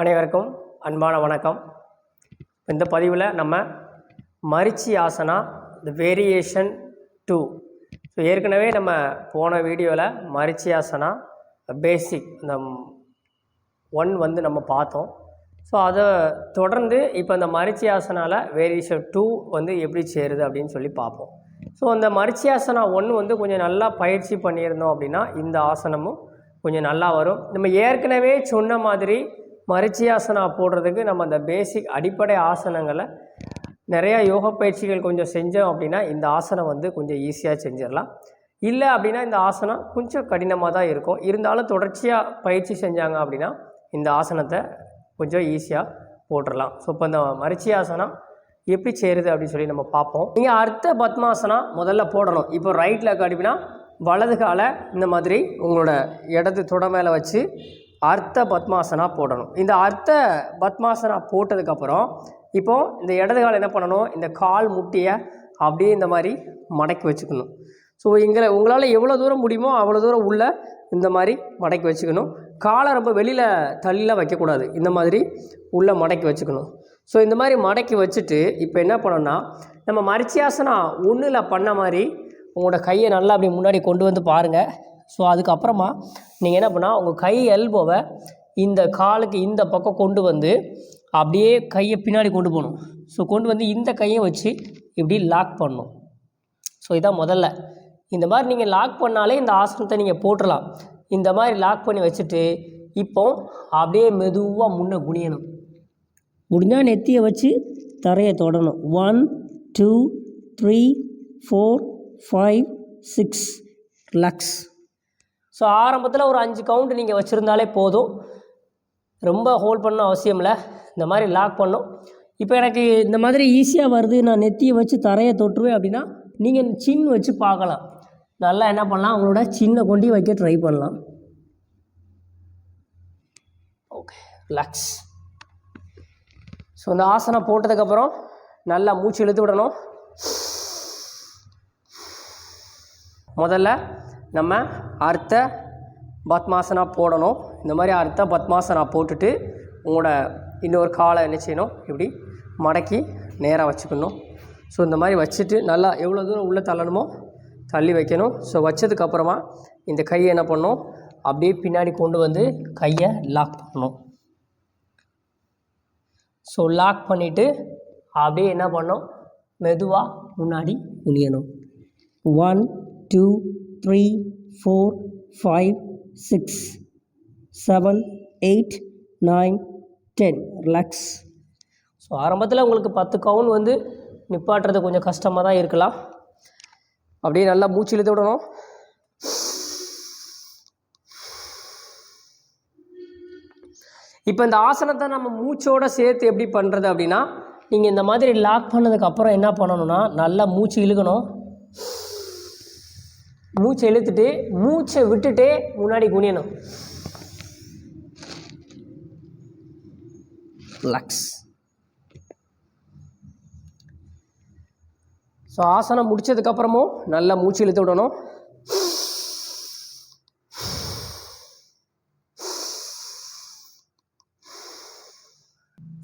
அனைவருக்கும் அன்பான வணக்கம். இந்த பதிவில் நம்ம Marichi asana the variation two so ஏற்கனவே நம்ம போன வீடியோவில் மரிச்சி ஆசனா பேசிக் இந்த ஒன் வந்து நம்ம பார்த்தோம். ஸோ அதை தொடர்ந்து இப்போ இந்த மரிச்சி ஆசனாவில் வேரியேஷன் டூ வந்து எப்படி சேருது அப்படின்னு சொல்லி பார்ப்போம். ஸோ அந்த மரிச்சி ஆசனா ஒன்று வந்து கொஞ்சம் நல்லா பயிற்சி பண்ணியிருந்தோம் அப்படின்னா இந்த ஆசனமும் கொஞ்சம் நல்லா வரும். நம்ம ஏற்கனவே சொன்ன மாதிரி மரிச்சியாசனா போடுறதுக்கு நம்ம அந்த பேசிக் அடிப்படை ஆசனங்களை நிறையா யோக பயிற்சிகள் கொஞ்சம் செஞ்சோம் அப்படின்னா இந்த ஆசனம் வந்து கொஞ்சம் ஈஸியாக செஞ்சிடலாம். இல்லை அப்படின்னா இந்த ஆசனம் கொஞ்சம் கடினமாக தான் இருக்கும். இருந்தாலும் தொடர்ச்சியாக பயிற்சி செஞ்சாங்க அப்படின்னா இந்த ஆசனத்தை கொஞ்சம் ஈஸியாக போட்டுடலாம். ஸோ இப்போ இந்த மரிச்சி ஆசனம் எப்படி சேருது அப்படின்னு சொல்லி நம்ம பார்ப்போம். நீங்கள் அர்த்த பத்மாசனம் முதல்ல போடணும். இப்போ ரைட்டில் கடிப்பினா வலது காலை இந்த மாதிரி உங்களோட இடது தொட மேலே வச்சு அர்த்த பத்மாசனா போடணும். இந்த அர்த்த பத்மாசனா போட்டதுக்கப்புறம் இப்போது இந்த இடது கால் என்ன பண்ணணும்? இந்த கால் முட்டியை அப்படியே இந்த மாதிரி மடக்கி வச்சுக்கணும். ஸோ இங்கே உங்களால் எவ்வளோ தூரம் முடியுமோ அவ்வளோ தூரம் உள்ள இந்த மாதிரி மடக்கி வச்சுக்கணும். காலை ரொம்ப வெளியில் தள்ளிலாம் வைக்கக்கூடாது. இந்த மாதிரி உள்ளே மடக்கி வச்சுக்கணும். ஸோ இந்த மாதிரி மடக்கி வச்சுட்டு இப்போ என்ன பண்ணோன்னா நம்ம மரிச்சியாசனா ஒன்றில் பண்ண மாதிரி உங்களோட கையை நல்லா அப்படி முன்னாடி கொண்டு வந்து பாருங்கள் ஸோ அதுக்கப்புறமா நீங்கள் என்ன பண்ணால் உங்கள் கை எல்போவை இந்த காலுக்கு இந்த பக்கம் கொண்டு வந்து அப்படியே கையை பின்னாடி கொண்டு போகணும். ஸோ கொண்டு வந்து இந்த கையை வச்சு இப்படி லாக் பண்ணணும். ஸோ இதான் முதல்ல. இந்த மாதிரி நீங்கள் லாக் பண்ணாலே இந்த ஆசனத்தை நீங்கள் போட்டுடலாம் இந்த மாதிரி லாக் பண்ணி வச்சுட்டு இப்போ அப்படியே மெதுவாக முன்னே குனியணும். முடிஞ்சால் நெத்தியை வச்சு தரையை தொடணும். One two three four five six relax so ஆரம்பத்தில் ஒரு அஞ்சு கவுண்ட் நீங்கள் வச்சுருந்தாலே போதும். ரொம்ப ஹோல்ட் பண்ண அவசியம் இல்லை. இந்த மாதிரி லாக் பண்ணும். இப்போ எனக்கு இந்த மாதிரி ஈஸியாக வருது. நான் நெத்தியை வச்சு தரையை தொட்டுருவேன் அப்படின்னா நீங்கள் சின் வச்சு பார்க்கலாம். நல்லா என்ன பண்ணலாம்? அவங்களோட சின்ன கொண்டி வைக்க ட்ரை பண்ணலாம். ஓகே ரிலாக்ஸ் ஸோ இந்த ஆசனம் போட்டதுக்கப்புறம் நல்லா மூச்சு இழுத்து விடணும். முதல்ல நம்ம அர்த்த பத்மாசனா போடணும். இந்த மாதிரி அர்த்த பத்மாசனா போட்டுட்டு உங்களோட இன்னொரு காலை என்ன செய்யணும்? இப்படி மடக்கி நேராக வச்சுக்கணும். ஸோ இந்த மாதிரி வச்சுட்டு நல்லா எவ்வளோ தூரம் உள்ளே தள்ளணுமோ தள்ளி வைக்கணும். ஸோ வச்சதுக்கப்புறமா இந்த கையை என்ன பண்ணணும்? அப்படியே பின்னாடி கொண்டு வந்து கையை லாக் பண்ணணும். ஸோ லாக் பண்ணிவிட்டு அப்படியே என்ன பண்ணோம் மெதுவாக முன்னாடி குனியணும். One two three four five six seven eight nine ten relax so ஆரம்பத்தில் உங்களுக்கு பத்து கவுன் வந்து நிப்பாட்டுறது கொஞ்சம் கஷ்டமாக தான் இருக்கலாம். அப்படியே நல்லா மூச்சு இழுத்து விடணும். இப்போ இந்த ஆசனத்தை நம்ம மூச்சோட சேர்த்து எப்படி பண்ணுறது அப்படின்னா நீங்கள் இந்த மாதிரி லாக் பண்ணதுக்கப்புறம் என்ன பண்ணணும்னா நல்லா மூச்சு இழுக்கணும். மூச்சை இழுத்துட்டு மூச்சை விட்டுட்டே முன்னாடி குனியணும். ரிலாக்ஸ் ஸோ ஆசனம் முடிச்சதுக்கப்புறமும் நல்லா மூச்சு இழுத்து விடணும்.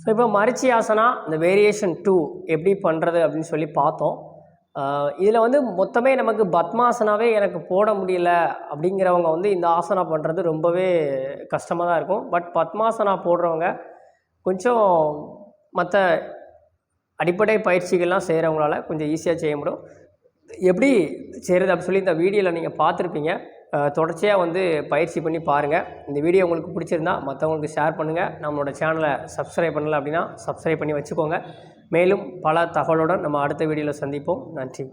ஸோ இப்போ மரிச்சி ஆசனா இந்த வேரியேஷன் டூ எப்படி பண்ணுறது அப்படின்னு சொல்லி பார்த்தோம். இதில் வந்து மொத்தமே நமக்கு பத்மாசனாவே எனக்கு போட முடியல அப்படிங்கிறவங்க வந்து இந்த ஆசனா பண்ணுறது ரொம்பவே கஷ்டமாக தான் இருக்கும். பட் பத்மாசனா போடுறவங்க கொஞ்சம் மற்ற அடிப்படை பயிற்சிகள்லாம் செய்கிறவங்களால கொஞ்சம் ஈஸியாக செய்ய முடியும். எப்படி செய்கிறது அப்படின்னு சொல்லி இந்த வீடியோவில் நீங்கள் பார்த்துருப்பீங்க. தொடர்ச்சியாக வந்து பயிற்சி பண்ணி பாருங்கள் இந்த வீடியோ உங்களுக்கு பிடிச்சிருந்தா மற்றவங்களுக்கு ஷேர் பண்ணுங்கள் நம்மளோட சேனலை சப்ஸ்கிரைப் பண்ணல அப்படின்னா சப்ஸ்கிரைப் பண்ணி வச்சுக்கோங்க. மேலும் பல தகவலுடன் நம்ம அடுத்த வீடியோவில் சந்திப்போம். நன்றி.